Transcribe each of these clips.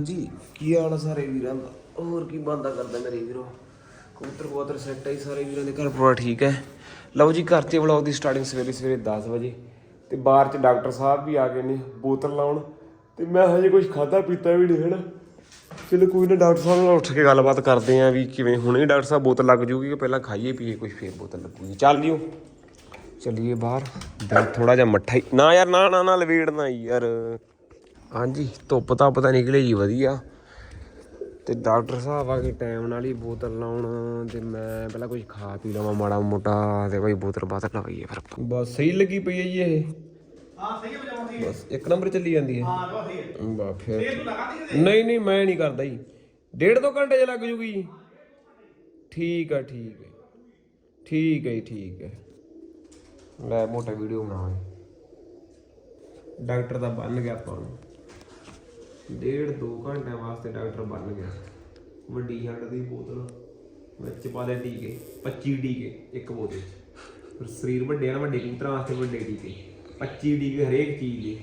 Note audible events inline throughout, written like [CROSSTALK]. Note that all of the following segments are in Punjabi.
ਹਾਂਜੀ ਕੀ ਹਾਲ ਆ ਸਾਰੇ ਵੀਰਾਂ ਦਾ? ਹੋਰ ਕੀ ਬੰਦਾ ਕਰਦਾ ਮੇਰੇ ਵੀਰੋ? ਕਬੂਤਰ ਕਬੂਤਰ ਸੈੱਟ ਹੈ ਸਾਰੇ ਵੀਰਾਂ ਦੇ ਘਰ। ਪੂਰਾ ਠੀਕ ਹੈ? ਲਓ ਜੀ ਘਰ ਤੇ ਵਲੌਗ ਦੀ ਸਟਾਰਟਿੰਗ ਸਵੇਰੇ ਸਵੇਰੇ 10 ਵਜੇ। ਤੇ ਬਾਹਰ ਚ ਡਾਕਟਰ ਸਾਹਿਬ ਵੀ ਆ ਗਏ ਨੇ ਬੋਤਲ ਲਾਉਣ। ਤੇ ਮੈਂ ਹਜੇ ਕੁਝ ਖਾਦਾ ਪੀਤਾ ਵੀ ਨਹੀਂ ਹੈ ਨਾ ਚਲੋ ਕੋਈ ਨਾ ਡਾਕਟਰ ਸਾਹਿਬ ਨਾਲ ਉੱਠ ਕੇ ਗੱਲਬਾਤ ਕਰਦੇ ਆਂ ਵੀ ਕਿਵੇਂ। ਹੁਣੇ ਡਾਕਟਰ ਸਾਹਿਬ ਬੋਤਲ ਲੱਗ ਜੂਗੀ ਕਿ ਪਹਿਲਾਂ ਖਾਈਏ ਪੀਏ ਕੁਝ ਫੇਰ ਬੋਤਲ ਲੱਗੂਗੀ। ਚੱਲ ਲਿਓ ਚਲਿਏ ਬਾਹਰ। ਦਿਲ ਥੋੜਾ ਜਿਹਾ ਮੱਠਾ ਹੀ ਨਾ ਯਾਰ ਨਾ ਨਾ ਨਾ ਲਵੇੜਨਾ ਯਾਰ। ਹਾਂਜੀ ਧੁੱਪ ਤਾਂ ਪਤਾ ਨਿਕਲੇ ਜੀ ਵਧੀਆ। ਤੇ ਡਾਕਟਰ ਸਾਹਿਬ ਆ ਕੇ ਟਾਈਮ ਨਾਲ ਹੀ ਬੋਤਲ ਲਾਉਣ ਤੇ ਮੈਂ ਪਹਿਲਾਂ ਕੁਝ ਖਾ ਪੀ ਲਵਾਂ ਮਾੜਾ ਮੋਟਾ ਤੇ ਕੋਈ ਬੋਤਲ ਬਾਤਲ ਲਵਾਈਏ ਫਿਰ। ਬਸ ਸਹੀ ਲੱਗੀ ਪਈ ਹੈ ਜੀ ਇਹ। ਹਾਂ ਸਹੀ ਹੈ। ਬਸ ਇੱਕ ਨੰਬਰ ਚੱਲੀ ਜਾਂਦੀ ਹੈ। ਹਾਂ ਸਹੀ ਹੈ। ਬਾ ਫਿਰ ਨਹੀਂ ਨਹੀਂ ਮੈਂ ਨਹੀਂ ਕਰਦਾ ਜੀ। ਡੇਢ ਦੋ ਘੰਟੇ ਚ ਲੱਗ ਜੂਗੀ। ਜੀ ਠੀਕ ਹੈ ਠੀਕ ਹੈ। ਠੀਕ ਹੈ ਜੀ ਠੀਕ ਹੈ। ਲੈ ਮੋਟਾ ਵੀਡੀਓ ਬਣਾਵਾਂਗੇ ਡਾਕਟਰ ਦਾ ਬਣ ਗਿਆ ਆਪਾਂ ਨੂੰ। ਡੇਢ ਦੋ ਘੰਟਿਆਂ ਵਾਸਤੇ ਡਾਕਟਰ ਬਣ ਗਿਆ। ਵੱਡੀ ਹੱਡ ਦੀ ਬੋਤਲ ਵਿੱਚ ਪਾ ਦੇ ਟੀਕੇ 25 ਟੀਕੇ ਇੱਕ ਬੋਤਲ 'ਚ। ਫਿਰ ਸਰੀਰ ਵੱਡੇ ਆ ਨਾ, ਵੱਡੇ ਕਬੂਤਰਾਂ ਵਾਸਤੇ ਵੱਡੇ ਟੀਕੇ। 25 ਟੀਕੇ ਹਰੇਕ ਚੀਜ਼ ਦੇ।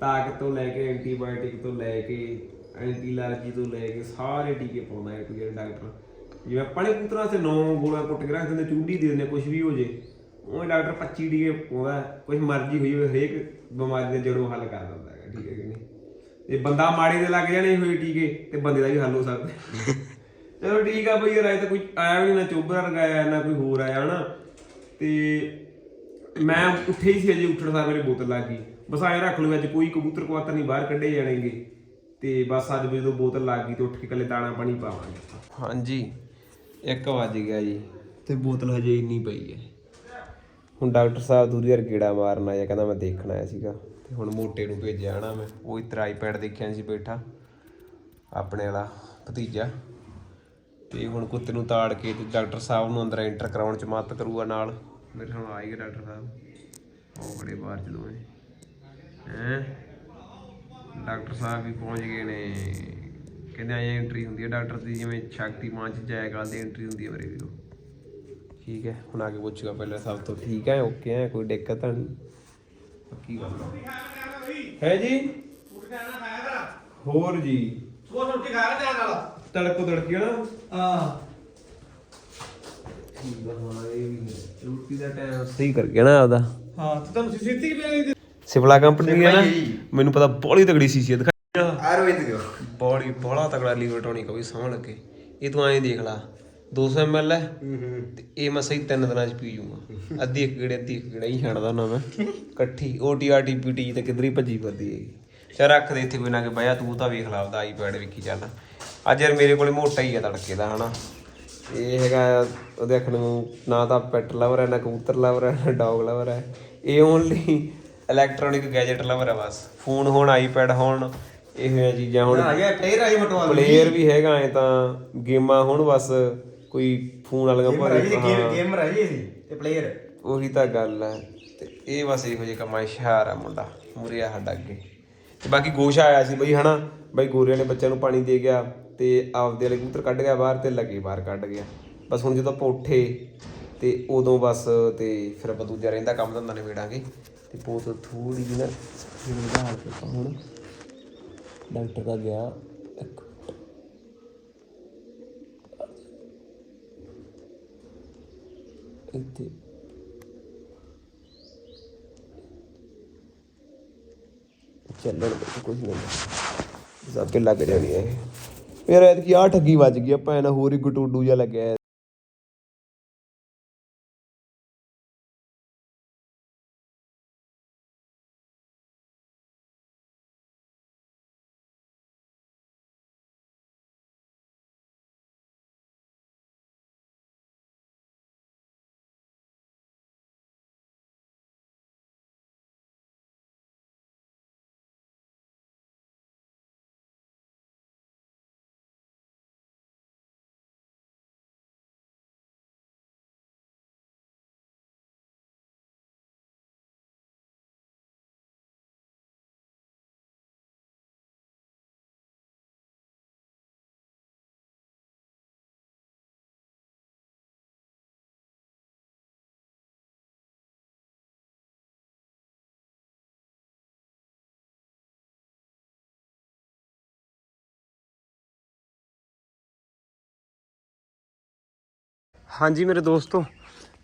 ਤਾਕਤ ਤੋਂ ਲੈ ਕੇ ਐਂਟੀਬਾਇਓਟਿਕ ਤੋਂ ਲੈ ਕੇ ਐਂਟੀ ਐਲਰਜੀ ਤੋਂ ਲੈ ਕੇ ਸਾਰੇ ਟੀਕੇ ਪਾਉਂਦਾ ਹੈ ਕੋਈ ਡਾਕਟਰ। ਜਿਵੇਂ ਆਪਾਂ ਨੇ ਕਬੂਤਰਾਂ ਵਾਸਤੇ ਨੌ ਗੋਲਾ ਕੁੱਟ ਕੇ ਰੱਖ ਦਿੰਦੇ, ਚੂੰਡੀ ਦੇ ਦਿੰਦੇ ਕੁਝ ਵੀ ਹੋ ਜੇ, ਉਹ ਡਾਕਟਰ 25 ਟੀਕੇ ਪਾਉਂਦਾ ਕੁਝ ਮਰਜ਼ੀ ਹੋਈ ਹੋਵੇ, ਹਰੇਕ ਬਿਮਾਰੀ ਦੇ ਜੜੋਂ ਹੱਲ ਕਰ ਦਿੰਦਾ ਹੈ ਠੀਕ ਹੈ ਕਿ ਨਹੀਂ? ਤੇ ਬੰਦਾ ਮਾੜੇ ਦੇ ਲੱਗ ਜਾਣੇ ਹੋਏ ਟੀਕੇ ਤੇ ਬੰਦੇ ਦਾ ਵੀ ਹੱਲ ਹੋ ਸਕਦਾ। ਚਲੋ ਠੀਕ ਆ ਬਈ ਰਾਇ ਤਾਂ ਕੋਈ ਆਇਆ ਵੀ ਨਹੀਂ ਨਾ ਚੋਬਰਾ ਲਗਾਇਆ ਨਾ ਕੋਈ ਹੋਰ ਆਇਆ ਹਨਾ? ਤੇ ਮੈਂ ਉੱਠੇ ਹੀ ਸੀ ਅਜੇ ਉੱਠਣ ਸਾਰ ਮੇਰੇ ਬੋਤਲ ਲੱਗ ਗਈ। ਬਸ ਆਏ ਰੱਖ ਲਓ ਅੱਜ ਕੋਈ ਕਬੂਤਰ ਕਵਾਤਰ ਨਹੀਂ ਬਾਹਰ ਕੱਢੇ ਜਾਣਗੇ। ਤੇ ਬਸ ਅੱਜ ਵੀ ਜਦੋਂ ਬੋਤਲ ਲੱਗ ਗਈ ਤੇ ਉੱਠ ਕੇ ਕੱਲੇ ਦਾਣਾ ਪਾਣੀ ਪਾਵਾਂਗੇ। ਹਾਂਜੀ 1 ਵਜ ਗਿਆ ਜੀ। ਤੇ ਬੋਤਲ ਹਜੇ ਇੰਨੀ ਪਈ ਹੈ। ਹੁਣ ਡਾਕਟਰ ਸਾਹਿਬ ਦੂਰੀ ਯਾਰ ਗੇੜਾ ਮਾਰਨ ਆਇਆ ਕਹਿੰਦਾ ਮੈਂ ਦੇਖਣ ਆਇਆ ਸੀਗਾ। ਤੇ ਹੁਣ ਮੋਟੇ ਨੂੰ ਭੇਜਿਆ ਨਾ ਮੈਂ। ਉਹ ਇਧਰ ਆਈਪੈਡ ਦੇਖਿਆ ਸੀ ਬੈਠਾ। ਆਪਣੇ ਵਾਲਾ ਭਤੀਜਾ। ਤੇ ਹੁਣ ਕੁੱਤੇ ਨੂੰ ਤਾੜ ਕੇ ਤੇ ਡਾਕਟਰ ਸਾਹਿਬ ਨੂੰ ਅੰਦਰ ਐਂਟਰ ਕਰਾਉਣ ਚ ਮਦਦ ਕਰੂਗਾ ਨਾਲ। ਮੇਰੇ ਹੁਣ ਆਏਗੇ ਡਾਕਟਰ ਸਾਹਿਬ। ਉਹ ਬੜੇ ਬਾਹਰ ਚ ਦੋਵੇਂ। ਹੈ? ਡਾਕਟਰ ਸਾਹਿਬ ਵੀ ਪਹੁੰਚ ਗਏ ਨੇ। ਕਹਿੰਦੇ ਆਏ ਐਂਟਰੀ ਹੁੰਦੀ ਹੈ ਡਾਕਟਰ ਦੀ ਜਿਵੇਂ ਸ਼ਕਤੀਮਾਨ ਚ ਜਾਏਗਾ ਦੀ ਐਂਟਰੀ ਹੁੰਦੀ ਹੈ ਮੇਰੇ ਵੀਰੋ। ਠੀਕ ਹੈ ਹੁਣ ਆ ਕੇ ਪੁੱਛੂਗਾ ਪਹਿਲਾਂ ਸਭ ਤੋਂ। ਠੀਕ ਹੈ ਓਕੇ ਹੈ ਕੋਈ ਦਿੱਕਤ ਤਾਂ ਨਹੀਂ। ਪੱਕੀ ਗੱਲ ਹੈ ਹੈ ਜੀ? ਕੇ ਹੋਰ ਜੀ। ਸਵੇਰ ਰੋਟੀ ਖਾਇਆ ਧਿਆਨ ਨਾਲ? ਤੜਕੋ ਤੜਕੀ ਨਾ ਠੀਕ ਆ ਹਾਂ ਇਹ ਵੀ ਹੈ। ਰੋਟੀ ਦਾ ਟਾਈਮ ਸਹੀ ਕਰ ਗਿਆ ਨਾ ਆਪਦਾ। ਹਾਂ ਤੇ ਤੁਹਾਨੂੰ ਸਿੱਧੀ ਕਿ ਪਈ ਸਿਵਲਾ ਕੰਪਨੀ ਹੈ ਨਾ ਮੈਨੂੰ ਪਤਾ ਬੋਲੀ ਤਗੜੀ ਸੀਸੀ ਦਿਖਾਈ ਆਯੁਰਵੇਦ ਦਿਓ ਬੋਲੀ ਬੋਲਾ ਤਗੜਾ ਲੀਵਰ ਟੋਨਿਕ ਵੀ ਸੌਂ ਲੱਗੇ ਇਹ ਤੂੰ ਐਂ ਦੇਖ ਲਾ। 200 ml ਹੈ ਤੇ ਇਹ ਮੈਂ ਸਹੀ ਤਿੰਨ ਦਿਨਾਂ ਚ ਪੀ ਜੂਗਾ [LAUGHS] ਅੱਧੀ ਇੱਕ ਗੇੜੇ ਅੱਧੀ ਇੱਕ ਗੇੜਾ ਹੀ ਛੱਡਦਾ ਨਾ ਮੈਂ। ਇਕੱਠੀ ਓਟੀਆਰਟੀ ਪੀਟੀ ਤੇ ਕਿਧਰੀ ਭੱਜੀ ਫਿਰਦੀ ਹੈਗੀ ਚਾ ਰੱਖ ਦੇ ਇੱਥੇ ਕੋਈ ਨਾ ਕਿ ਬਾਇਆ ਤੂੰ ਤਾਂ ਵੇਖ ਲਾ ਆਪਦਾ ਆਈਪੈਡ ਵੇਖੀ ਚੱਲ। ਅੱਜ ਯਾਰ ਮੇਰੇ ਕੋਲੇ ਮੋਟਾ ਹੀ ਆ ਤੜਕੇ ਦਾ ਹਨਾ। ਇਹ ਹੈਗਾ ਉਹਦੇ ਅੱਖ ਨੂੰ ਨਾ ਤਾਂ ਪੈਟ ਲਵਰ ਹੈ ਨਾ ਕਬੂਤਰ ਲਵਰ ਹੈ ਨਾ ਡੌਗ ਲਵਰ ਹੈ। ਇਹ ਓਨਲੀ ਇਲੈਕਟ੍ਰੋਨਿਕ ਗੈਜਟ ਲਵਰ ਹੈ ਬਸ। ਫੋਨ ਹੋਣ ਆਈਪੈਡ ਹੋਣ ਇਹੋ ਜਿਹੀਆਂ ਚੀਜ਼ਾਂ ਹੁਣ। ਆ ਗਿਆ ਪਲੇਅਰ ਆ ਗਿਆ ਮਟਵਾ ਲਓ ਪਲੇਅਰ ਵੀ ਹੈਗਾ ਐ ਤਾਂ ਗੇਮਾਂ ਹੁਣ ਬਸ। ਕੋਈ ਫੋਨ ਵਾਲੀਆਂ ਭਾਰੇ ਰਾਜੀ ਗੇਮ ਗੇਮ ਰਾਜੀ ਸੀ ਤੇ ਪਲੇਅਰ ਉਹੀ ਤਾਂ ਗੱਲ ਹੈ। ਤੇ ਇਹ ਬਸ ਇਹੋ ਜਿਹੇ ਕੰਮਾਂ 'ਚ ਹੁਸ਼ਿਆਰ ਆ ਮੁੰਡਾ ਮੁਰਿਆ ਸਾਡਾ ਅੱਗੇ। ਤੇ ਬਾਕੀ ਗੋਸ਼ਾ ਆਇਆ ਸੀ ਬਈ ਹਨਾ? ਬਈ ਗੋਰਿਆਂ ਨੇ ਬੱਚਿਆਂ ਨੂੰ ਪਾਣੀ ਦੇ ਗਿਆ ਤੇ ਆਪਦੇ ਵਾਲੇ ਕਬੂਤਰ ਕੱਢ ਗਿਆ ਬਾਹਰ ਤੇ ਲੱਗੇ ਬਾਹਰ ਕੱਢ ਗਿਆ। ਬਸ ਹੁਣ ਜਦੋਂ ਆਪਾਂ ਉੱਠੇ ਤੇ ਉਦੋਂ ਬਸ ਤੇ ਫਿਰ ਆਪਾਂ ਦੂਜਾ ਰਹਿੰਦਾ ਕੰਮ ਧੰਦਾ ਨਿਬੇੜਾਂਗੇ। ਤੇ ਬੋਤਲ ਥੋੜੀ ਜਿਹੀ ਨਾ ਜਿਵੇਂ ਦਾ ਹਾਲ ਆਪਾਂ ਹੁਣ ਡਾਕਟਰ ਦਾ ਗਿਆ। ਇੱਕ ਇੱਥੇ ਚੱਲਣ ਦੇ ਕੁਝ ਨਹੀਂ zapੇ ਲੱਗ ਜਾਣੀ ਹੈ ਇਹ ਯਾਰ ਐਤਕੀ ਆ ਠੱਗੀ ਵੱਜ ਗਈ ਆਪਾਂ ਇਹਨਾਂ ਹੋਰ ਹੀ ਗਟੂਡੂ ਜਿਹਾ ਲੱਗਿਆ ਹਾਂਜੀ ਮੇਰੇ ਦੋਸਤੋ,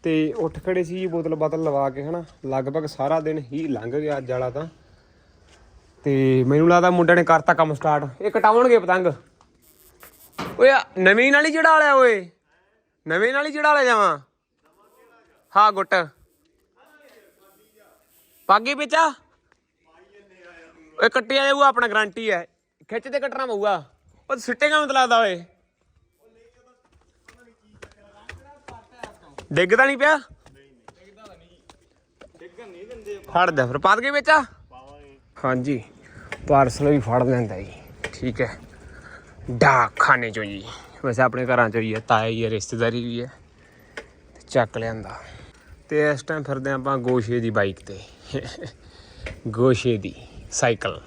ਤੇ ਉੱਠ ਖੜੇ ਸੀ ਬੋਤਲ ਬਾਤਲ ਲਵਾ ਕੇ ਹਨਾ। ਲਗਭਗ ਸਾਰਾ ਦਿਨ ਹੀ ਲੰਘ ਗਿਆ ਅੱਜ ਵਾਲਾ ਤਾਂ। ਤੇ ਮੈਨੂੰ ਲੱਗਦਾ ਮੁੰਡਿਆਂ ਨੇ ਕਰਤਾ ਕੰਮ ਸਟਾਰਟ ਇਹ ਕਟਾਉਣਗੇ ਪਤੰਗ। ਓਏ ਆ ਨਾਲ ਹੀ ਚੜਾ ਲਿਆ ਓਏ। ਨਵੇਂ ਨਾਲ ਹੀ ਚੜਾ ਲਿਆ ਜਾਵਾਂ। ਹਾਂ, ਗੁੱਟ। ਪਾਗੀ ਵਿੱਚ ਓਏ ਕੱਟਿਆ ਜਾਊਗਾ ਆਪਣਾ ਗਰੰਟੀ ਹੈ। ਖਿੱਚ ਤੇ ਕੱਟਣਾ ਪਊਗਾ। ਉਹ ਸਿੱਟੇਗਾ ਮਤਲਬ ਲੱਗਦਾ ਓਏ। ਡਿੱਗਦਾ ਨਹੀਂ ਪਿਆ? ਫੜ ਦੇ ਫਿਰ ਪਾਦ ਕੇ ਵਿੱਚ? ਹਾਂਜੀ ਪਾਰਸਲ ਵੀ ਫੜ ਲੈਂਦਾ ਜੀ। ਠੀਕ ਹੈ। ਡਾਕ ਖਾਨੇ ਚੋਂ ਜੀ। ਵੈਸੇ ਆਪਣੇ ਘਰਾਂ ਚੋਂ ਹੀ ਹੈ ਤਾਇਆ ਹੀ ਹੈ, ਰਿਸ਼ਤੇਦਾਰੀ ਵੀ ਹੈ। ਤੇ ਚੱਕ ਲਿਆਂਦਾ। ਤੇ ਇਸ ਟਾਈਮ ਫਿਰਦੇ ਆਪਾਂ ਗੋਸ਼ੇ ਦੀ ਬਾਈਕ ਤੇ। ਗੋਸ਼ੇ ਦੀ ਸਾਈਕਲ।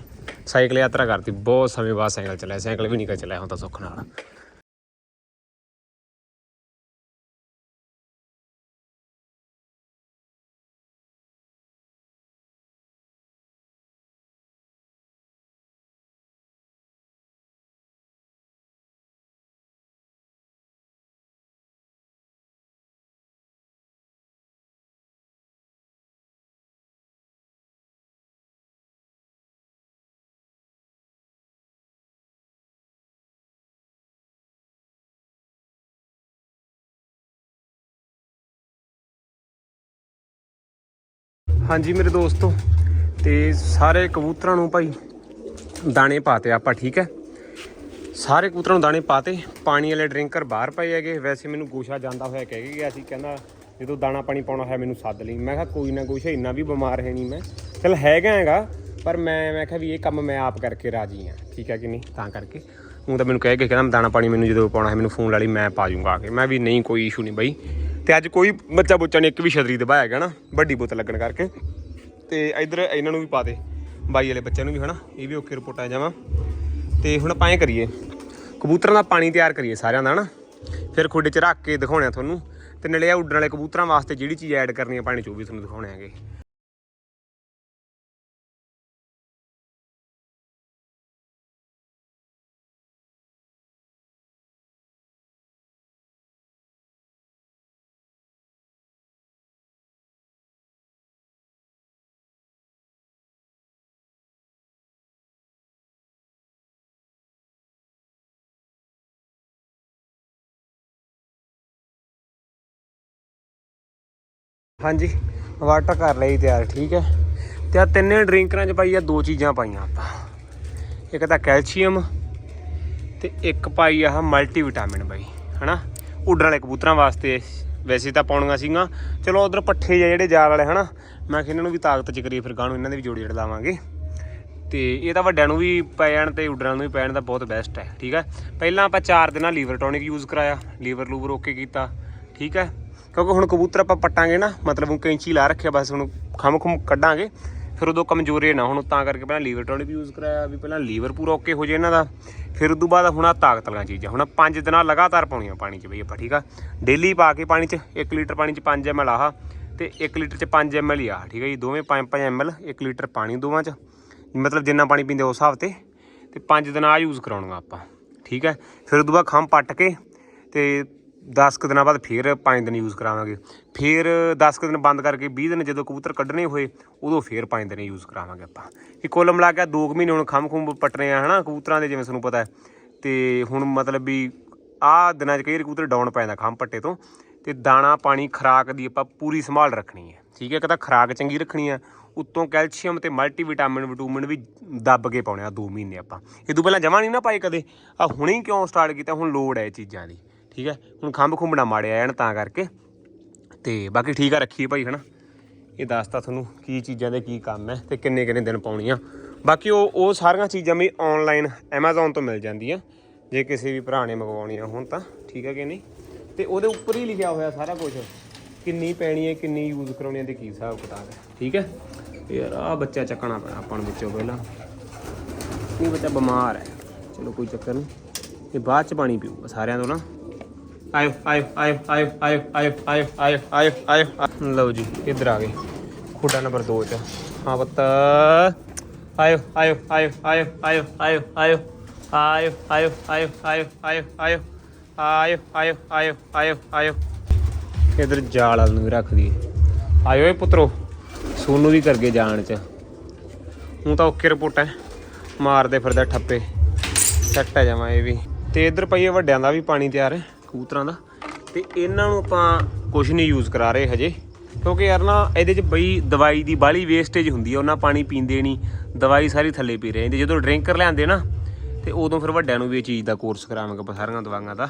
ਸਾਈਕਲ ਯਾਤਰਾ ਕਰਤੀ। ਬਹੁਤ ਸਮੇਂ ਬਾਅਦ ਸਾਈਕਲ ਚਲਾਇਆ। ਸਾਈਕਲ ਵੀ ਨਹੀਂ ਕਾ ਚਲਾਇਆ ਹੁਣ ਤਾਂ ਸੁੱਖ ਨਾਲ। ਹਾਂਜੀ ਮੇਰੇ ਦੋਸਤੋ, ਤੇ ਸਾਰੇ ਕਬੂਤਰਾਂ ਨੂੰ ਭਾਈ ਦਾਣੇ ਪਾਤੇ ਆਪਾਂ, ਠੀਕ ਹੈ? ਸਾਰੇ ਕਬੂਤਰਾਂ ਨੂੰ ਦਾਣੇ ਪਾਤੇ, ਪਾਣੀ ਵਾਲੇ ਡਰਿੰਕਰ ਬਾਹਰ ਪਏ ਹੈਗੇ। ਵੈਸੇ ਮੈਨੂੰ ਗੋਸ਼ਾ ਜਾਂਦਾ ਹੋਇਆ ਕਹਿ ਕੇ ਗਿਆ ਸੀ, ਕਹਿੰਦਾ ਜਦੋਂ ਦਾਣਾ ਪਾਣੀ ਪਾਉਣਾ ਹੋਇਆ ਮੈਨੂੰ ਸੱਦ ਲਈ। ਮੈਂ ਕਿਹਾ ਕੋਈ ਨਾ ਗੋਸ਼ਾ, ਇੰਨਾ ਵੀ ਬਿਮਾਰ ਹੈ ਨਹੀਂ ਮੈਂ। ਚਲ ਹੈਗਾ ਹੈਗਾ, ਪਰ ਮੈਂ ਮੈਂ ਕਿਹਾ ਵੀ ਇਹ ਕੰਮ ਮੈਂ ਆਪ ਕਰਕੇ ਰਾਜੀ ਹਾਂ, ਠੀਕ ਹੈ ਕਿ ਨਹੀਂ? ਤਾਂ ਕਰਕੇ। ਉਹ ਤਾਂ ਮੈਨੂੰ ਕਹਿ ਕੇ ਕਹਿੰਦਾ, ਦਾਣਾ ਪਾਣੀ ਮੈਨੂੰ ਜਦੋਂ ਪਾਉਣਾ ਹੈ, ਮੈਨੂੰ ਫੋਨ ਲਾ ਲਈ, ਮੈਂ ਪਾ ਜੂੰਗਾ ਆ ਕੇ। ਮੈਂ ਵੀ ਨਹੀਂ, ਕੋਈ ਇਸ਼ੂ ਨਹੀਂ ਬਈ। ਤੇ ਅੱਜ ਕੋਈ ਬੱਚਾ ਬੁੱਚਾ ਨਹੀਂ, ਇੱਕ ਵੀ ਛਤਰੀ ਦਬਾਇਆ ਹੈਗਾ ਨਾ, ਵੱਡੀ ਬੁੱਤ ਲੱਗਣ ਕਰਕੇ। ਤੇ ਇਧਰ ਇਹਨਾਂ ਨੂੰ ਵੀ ਪਾ ਦੇ, ਬਾਈ ਵਾਲੇ ਬੱਚਿਆਂ ਨੂੰ ਵੀ, ਹਨਾ? ਇਹ ਵੀ ਓਕੇ ਰਿਪੋਰਟ ਆ ਜਾਵਾਂ। ਤੇ ਹੁਣ ਆਪਾਂ ਐਂ ਕਰੀਏ, ਕਬੂਤਰਾਂ ਦਾ ਪਾਣੀ ਤਿਆਰ ਕਰੀਏ ਸਾਰਿਆਂ ਦਾ, ਹਨਾ? ਫਿਰ ਖੁੱਡੇ 'ਚ ਰੱਖ ਕੇ ਦਿਖਾਉਣਾ ਤੁਹਾਨੂੰ। ਤੇ ਨਾਲੇ ਉੱਡਣ ਵਾਲੇ ਕਬੂਤਰਾਂ ਵਾਸਤੇ ਜਿਹੜੀ ਚੀਜ਼ ਐਡ ਕਰਨੀ ਹੈ ਪਾਣੀ 'ਚ, ਉਹ ਵੀ ਤੁਹਾਨੂੰ ਦਿਖਾਉਣੇ ਆਗੇ ਹਾਂਜੀ ਵਾਟਰ ਕਰ ਲਈ ਤਿਆਰ, ਠੀਕ ਹੈ। ਤੇ ਆ ਤਿੰਨੇ ਡਰਿੰਕਰਾਂ 'ਚ ਪਾਈ ਆ, ਦੋ ਚੀਜ਼ਾਂ ਪਾਈਆਂ ਆਪਾਂ। ਇੱਕ ਤਾਂ ਕੈਲਸ਼ੀਅਮ ਤੇ ਇੱਕ ਪਾਈ ਆ ਮਲਟੀ ਵਿਟਾਮਿਨ ਬਾਈ, ਹਨਾ? ਉੱਡਣ ਵਾਲੇ ਕਬੂਤਰਾਂ ਵਾਸਤੇ ਵੈਸੇ ਤਾਂ ਪਾਉਣੀਆਂ ਸੀਗੀਆਂ। ਚਲੋ ਉਧਰ ਪੱਠੇ ਜਿਹੇ ਜਿਹੜੇ ਜਾਲ ਵਾਲੇ, ਹਨਾ? ਮੈਂ ਕਿਹਾ ਇਹਨਾਂ ਨੂੰ ਵੀ ਤਾਕਤ ਚ ਕਰੀ ਫਿਰ ਗਾਣੂ ਇਹਨਾਂ ਦੇ ਵੀ ਜੋੜੀ ਜੜ ਲਾਵਾਂਗੇ। ਤੇ ਇਹ ਤਾਂ ਵੱਡਿਆਂ ਨੂੰ ਵੀ ਪੈ ਜਾਣ ਤੇ ਉੱਡਰਾਂ ਨੂੰ ਵੀ ਪੈਣ ਦਾ ਬਹੁਤ ਬੈਸਟ ਹੈ, ਠੀਕ ਹੈ? ਪਹਿਲਾਂ ਆਪਾਂ 4 ਦਿਨਾਂ ਲੀਵਰ ਟੌਨਿਕ ਯੂਜ਼ ਕਰਾਇਆ, ਲੀਵਰ ਲੂਵਰ ਓਕੇ ਕੀਤਾ, ਠੀਕ ਹੈ? ਕਿਉਂਕਿ ਹੁਣ ਕਬੂਤਰ ਆਪਾਂ ਪੱਟਾਂਗੇ ਨਾ, ਮਤਲਬ ਉਹ ਕੈਂਚੀ ਲਾ ਰੱਖਿਆ ਬਸ ਹੁਣ ਖਮ ਖਮ ਕੱਢਾਂਗੇ। ਫਿਰ ਉਦੋਂ ਕਮਜ਼ੋਰੇ ਨਾ, ਹੁਣ ਤਾਂ ਕਰਕੇ ਪਹਿਲਾਂ ਲੀਵਰ ਟੌਨਿਕ ਯੂਜ਼ ਕਰਾਇਆ, ਵੀ ਪਹਿਲਾਂ ਲੀਵਰ ਪੂਰਾ ਓਕੇ ਹੋ ਜੇ ਇਹਨਾਂ ਦਾ। ਫਿਰ ਉਦੋਂ ਬਾਅਦ ਹੁਣ ਆ ਤਾਕਤ ਵਾਲੀਆਂ ਚੀਜ਼ਾਂ, ਹੁਣ ਪੰਜ ਦਿਨਾਂ ਲਗਾਤਾਰ ਪਾਉਣੀਆਂ ਪਾਣੀ 'ਚ ਬਈ ਆਪਾਂ, ਠੀਕ ਆ? ਡੇਲੀ ਪਾ ਕੇ ਪਾਣੀ 'ਚ 1 ਲੀਟਰ ਪਾਣੀ 'ਚ 5 ml ਆਹ, ਤੇ 1 ਲੀਟਰ 'ਚ 5 ml ਹੀ ਆ ਠੀਕ ਆ ਜੀ? ਦੋਵੇਂ 5-5 ml 1 ਲੀਟਰ ਪਾਣੀ ਦੋਵਾਂ 'ਚ। ਮਤਲਬ ਜਿੰਨਾ ਪਾਣੀ ਪੀਂਦੇ ਉਸ ਹਿਸਾਬ ਤੇ ਤੇ 5 ਦਿਨ ਆ ਯੂਜ਼ ਕਰਾਉਣਗਾ ਆਪਾਂ, ਠੀਕ ਹੈ ਫਿਰ ਉਦੋਂ ਬਾਅਦ ਖੰਭ ਪੱਟ ਕੇ, ਤੇ 10 ਕੁ ਦਿਨਾਂ ਬਾਅਦ ਫਿਰ 5 ਦਿਨ ਯੂਜ਼ ਕਰਾਵਾਂਗੇ। ਫਿਰ 10 ਕੁ ਦਿਨ ਬੰਦ ਕਰਕੇ 20 ਦਿਨ ਜਦੋਂ ਕਬੂਤਰ ਕੱਢਣੇ ਹੋਏ, ਉਦੋਂ ਫਿਰ 5 ਦਿਨ ਯੂਜ਼ ਕਰਾਵਾਂਗੇ ਆਪਾਂ। ਇਹ ਕੁੱਲ ਮਿਲਾ ਕੇ 2 ਮਹੀਨੇ ਹੁਣ ਖੰਮ ਖੁੰਮ ਪੱਟਣੇ ਆ, ਹਨਾ, ਕਬੂਤਰਾਂ ਦੇ ਜਿਵੇਂ ਤੁਹਾਨੂੰ ਪਤਾ ਹੈ। ਤੇ ਹੁਣ ਮਤਲਬ ਵੀ ਆਹ ਦਿਨਾਂ 'ਚ ਕਈ ਵਾਰੀ ਕਬੂਤਰ ਡਾਊਨ ਪੈਂਦਾ ਜਾਂਦਾ ਖੰਮ ਪੱਟੇ ਤੋਂ। ਤੇ ਦਾਣਾ, ਪਾਣੀ, ਖਰਾਕ ਦੀ ਆਪਾਂ ਪੂਰੀ ਸੰਭਾਲ ਰੱਖਣੀ ਹੈ। ਠੀਕ ਹੈ, ਇੱਕ ਤਾਂ ਖਰਾਕ ਚੰਗੀ ਰੱਖਣੀ ਹੈ, ਉੱਤੋਂ ਕੈਲਸ਼ੀਅਮ ਤੇ ਮਲਟੀਵਿਟਾਮਿਨ ਵਿਟਾਮਿਨ ਵਿਟੂਮਿਨ ਵੀ ਦੱਬ ਕੇ ਪਾਉਣੇ ਆ 2 ਮਹੀਨੇ ਆਪਾਂ। ਇਹ ਤੋਂ ਪਹਿਲਾਂ ਜਮਾ ਨਹੀਂ ਨਾ ਪਾਏ ਕਦੇ। ਆ ਹੁਣੇ ਕਿਉਂ ਸਟਾਰਟ ਕੀਤਾ, ਹੁਣ ਲੋੜ ਹੈ ਇਹ ਚੀਜ਼ਾਂ ਦੀ। ਠੀਕ ਹੈ? ਹੁਣ ਖੰਭ ਖੁੰਭ ਨਾ ਮਾੜਿਆ ਐਨ ਤਾਂ ਕਰਕੇ। ਤੇ ਬਾਕੀ ਠੀਕ ਆ, ਰੱਖੀਏ ਭਾਈ, ਹਨਾ? ਇਹ ਦੱਸਤਾ ਤੁਹਾਨੂੰ ਕੀ ਚੀਜ਼ਾਂ ਦੇ ਕੀ ਕੰਮ ਹੈ ਤੇ ਕਿੰਨੇ ਕਿੰਨੇ ਦਿਨ ਪਾਉਣੀਆਂ। ਬਾਕੀ ਉਹ ਉਹ ਸਾਰੀਆਂ ਚੀਜ਼ਾਂ ਵੀ ਆਨਲਾਈਨ Amazon ਤੋਂ ਮਿਲ ਜਾਂਦੀਆਂ। ਜੇ ਕਿਸੇ ਵੀ ਭਰਾ ਨੇ ਮੰਗਵਾਉਣੀਆਂ ਹੋਣ ਤਾਂ, ਠੀਕ ਹੈ ਕਿ ਨਹੀਂ? ਤੇ ਉਹਦੇ ਉੱਪਰ ਹੀ ਲਿਖਿਆ ਹੋਇਆ ਸਾਰਾ ਕੁਝ ਕਿੰਨੀ ਪੈਣੀ ਹੈ, ਕਿੰਨੀ ਯੂਜ਼ ਕਰਾਉਣੀ ਹੈ ਤੇ ਕੀ ਹਿਸਾਬ ਕਿਤਾਬ ਹੈ, ਠੀਕ ਹੈ? ਯਾਰ ਆ ਬੱਚਾ ਚੱਕਣਾ ਪੈਣਾ ਆਪਾਂ ਨੂੰ ਵਿੱਚੋਂ ਪਹਿਲਾਂ। ਇਹ ਬੱਚਾ ਬਿਮਾਰ ਹੈ। ਚਲੋ ਕੋਈ ਚੱਕਰ ਨਹੀਂ। ਇਹ ਬਾਅਦ ਚ ਪਾਣੀ ਪੀਊਗਾ ਸਾਰਿਆਂ ਤੋਂ ਨਾ। ਆਇਓ ਆਇਓ ਆਇਓ ਆਇਓ ਆਇਓ ਆਇਓ ਆਇਓ ਆਇਓ ਆਇਓ ਆਇਓ ਆਇਓ। ਲਓ ਜੀ ਇੱਧਰ ਆ ਗਏ ਖੁੱਡਾ ਨੰਬਰ 2 ਚ ਹਾਂ ਪੁੱਤ ਆਇਓ ਆਇਓ ਆਇਓ ਆਇਓ ਆਇਓ ਆਇਓ ਆਇਓ ਆਇਓ ਆਇਓ ਆਇਓ ਆਇਓ ਆਇਓ ਆਇਓ ਆਇਓ ਆਇਓ ਆਇਓ ਆਇਓ ਆਇਓ ਇਧਰ ਜਾਲ ਵਾਲ ਨੂੰ ਵੀ ਰੱਖ ਦਈਏ ਆਇਓ ਏ ਪੁੱਤਰੋ ਸੋਨੂੰ ਵੀ ਕਰਗੇ ਜਾਣ ਚ ਹੁਣ ਤਾਂ ਓਕੇ ਰਿਪੋਰਟ ਹੈ ਮਾਰਦੇ ਫਿਰਦਾ ਠੱਪੇ ਸੈੱਟ ਆ ਜਾਵਾਂ ਇਹ ਵੀ ਤੇ ਇਧਰ ਪਈਏ ਵੱਡਿਆਂ ਦਾ ਵੀ ਪਾਣੀ ਤਿਆਰ ਹੈ ਕਬੂਤਰਾਂ ਦਾ। ਤੇ ਇਹਨਾਂ ਨੂੰ ਆਪਾਂ ਕੁਝ ਨਹੀਂ ਯੂਜ਼ ਕਰਾ ਰਹੇ ਹਜੇ। ਕਿਉਂਕਿ ਯਾਰ ਨਾ ਇਹਦੇ ਚ ਬਈ ਦਵਾਈ ਦੀ ਬਾਲੀ ਵੇਸਟੇਜ ਹੁੰਦੀ ਹੈ ਉਹਨਾਂ ਪਾਣੀ ਪੀਂਦੇ ਨਹੀਂ ਦਵਾਈ ਸਾਰੀ ਥੱਲੇ ਪੀ ਰਹੇ ਨੇ। ਜਦੋਂ ਡਰਿੰਕਰ ਲਿਆਂਦੇ ਨਾ, ਤੇ ਉਦੋਂ ਫਿਰ ਵੱਡਿਆਂ ਨੂੰ ਵੀ ਇਹ ਚੀਜ਼ ਦਾ ਕੋਰਸ ਕਰਾਵਾਂਗੇ ਆਪਾਂ ਸਾਰੀਆਂ ਦਵਾਈਆਂ ਦਾ।